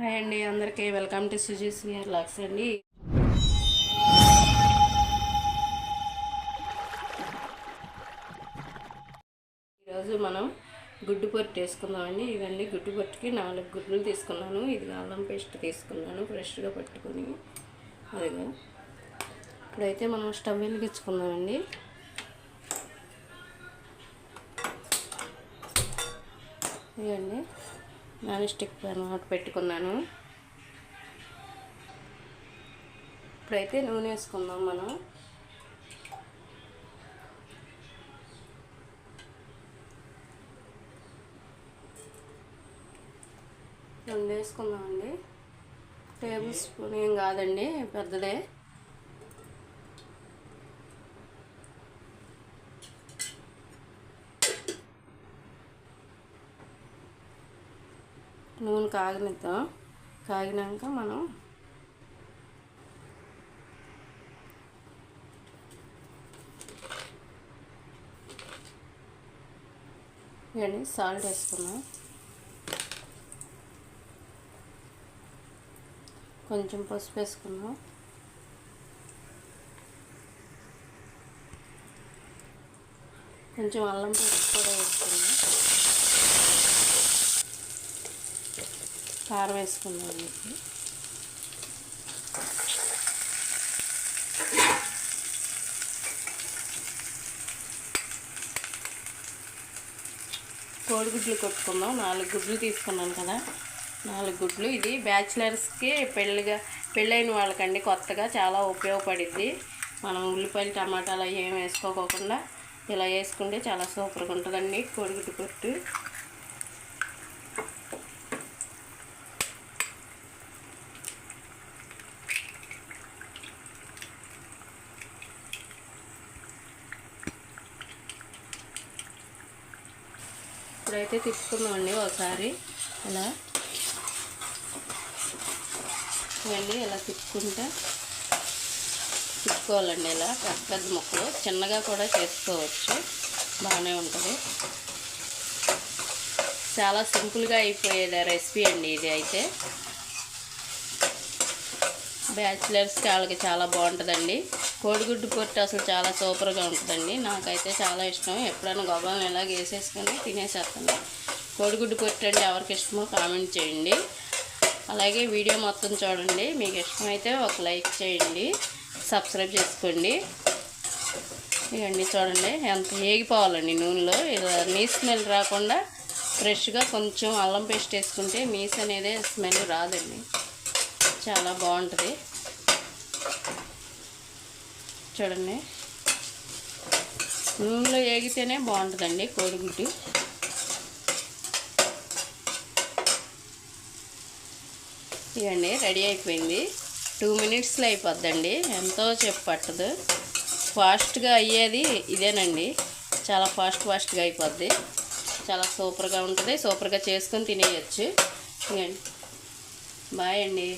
Hi అండి అందరికీ welcome to Suji's wear locks అండి. ఈరోజు మనం గుడ్డు పొట్టు వేసుకుందామండి. ఇదండి గుడ్డు పొట్టుకి నాలుగు గుడ్లు తీసుకున్నాను. ఇది అల్లం పేస్ట్ తీసుకున్నాను ఫ్రెష్గా పట్టుకొని. అదిగా. ఇప్పుడైతే మనం స్టవ్ వెలిగించుకుందామండి. ఇదండి నాన్ స్టిక్ ప్యాన్ ఒకటి పెట్టుకున్నాను. ఇప్పుడైతే నూనె వేసుకుందాం మనం. రెండు వేసుకుందామండి. టేబుల్ స్పూన్ ఏం కాదండి పెద్దదే. నూనె కాగనిద్దాం. కాగినాక మనం ఇవన్నీ సాల్ట్ వేసుకున్నాం కొంచెం పసుపు వేసుకున్నాం కొంచెం అల్లం పసుపు కూడా వేసుకున్నాం కారం వేసుకుందాం మీకు కోడిగుడ్లు కొట్టుకుందాం. నాలుగు గుడ్లు తీసుకున్నాను కదా. నాలుగు గుడ్లు. ఇది బ్యాచిలర్స్కి పెళ్ళిగా పెళ్ళైన వాళ్ళకండి కొత్తగా చాలా ఉపయోగపడిద్ది. మనం ఉల్లిపాయలు టమాటాలు అవి ఏం వేసుకోకుండా ఇలా వేసుకుంటే చాలా సూపర్గా ఉంటుందండి కోడిగుడ్డు కొట్టు. ఇప్పుడైతే తిప్పుకుందామండి ఒకసారి. ఇలా మళ్ళీ ఇలా తిప్పుకుంటే తిప్పుకోవాలండి ఇలా. పెద్ద పెద్ద ముక్కలు. చిన్నగా కూడా చేసుకోవచ్చు. బాగానే ఉంటుంది. చాలా సింపుల్గా అయిపోయేది రెసిపీ అండి ఇది అయితే. బ్యాచిలర్స్కి వాళ్ళకి చాలా బాగుంటుందండి. కోడిగుడ్డు పొట్టు అసలు చాలా సూపర్గా ఉంటుందండి. నాకైతే చాలా ఇష్టం. ఎప్పుడైనా గొప్పలను ఇలాగ వేసేసుకొని తినేసేస్తాను. కోడిగుడ్డు పొట్టు అంటే ఎవరికి ఇష్టమో కామెంట్ చేయండి. అలాగే వీడియో మొత్తం చూడండి. మీకు ఇష్టమైతే ఒక లైక్ చేయండి. సబ్స్క్రైబ్ చేసుకోండి. ఇవన్నీ చూడండి. ఎంత ఏగిపోవాలండి నూనెలో. ఇలా నీ స్మెల్ రాకుండా ఫ్రెష్గా కొంచెం అల్లం పేస్ట్ వేసుకుంటే మీస్ అనేది స్మెల్ రాదండి. చాలా బాగుంటుంది. చూడండి. నూనెలో వేగితేనే బాగుంటుందండి కోడిగుడ్డు. ఇవ్వండి రెడీ అయిపోయింది. టూ మినిట్స్లో అయిపోద్దండి. ఎంతో చెప్పు పట్టదు. ఫాస్ట్గా అయ్యేది ఇదేనండి. చాలా ఫాస్ట్ ఫాస్ట్గా అయిపోద్ది. చాలా సూపర్గా ఉంటుంది. సూపర్గా చేసుకొని తినేయచ్చు. ఇవ్వండి బాయ్ అండి.